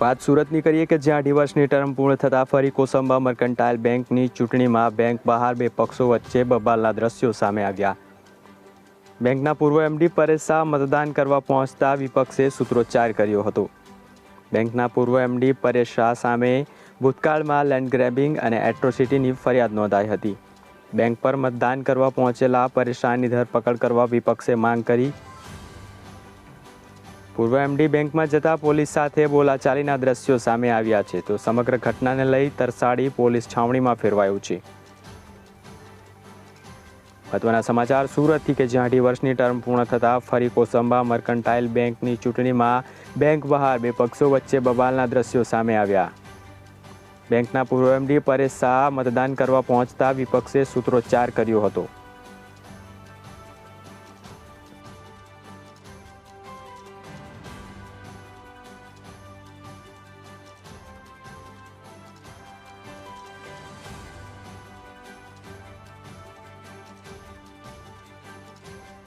વાત સુરતની કરીએ કે જ્યાં અઢી વર્ષની ટર્મ પૂર્ણ થતાં ફરી કોસંબા મર્કન્ટાઇલ બેંકની ચૂંટણીમાં બેંક બહાર બે પક્ષો વચ્ચે બબાલના દ્રશ્યો સામે આવ્યા. બેંકના પૂર્વ એમડી પરેશ શાહ મતદાન કરવા પહોંચતા વિપક્ષે સૂત્રોચ્ચાર કર્યો હતો. બેંકના પૂર્વ એમડી પરેશ શાહ સામે ભૂતકાળમાં લેન્ડ ગ્રેબિંગ અને એટ્રોસિટીની ફરિયાદ નોંધાઈ હતી. બેંક પર મતદાન કરવા પહોંચેલા પરેશ શાહની ધરપકડ કરવા વિપક્ષે માંગ કરી પૂર્વ એમડી બેંકમાં જતા પોલીસ સાથે બોલાચાલીના દ્રશ્યો સામે આવ્યા છે તો સમગ્ર ઘટનાને લઈ તરસાડી પોલીસ છાવણીમાં ફેરવાયું છે. મહત્વના સમાચાર સુરતથી કે જ્યાં અઢી વર્ષની ટર્મ પૂર્ણ થતાં ફરી કોસંબા મર્કન્ટાઇલ બેંકની ચૂંટણીમાં બેંક બહાર બે પક્ષો વચ્ચે બબાલના દ્રશ્યો સામે આવ્યા. બેંકના પૂર્વ એમડી પરેશ શાહ મતદાન કરવા પહોંચતા વિપક્ષે સૂત્રોચ્ચાર કર્યો હતો.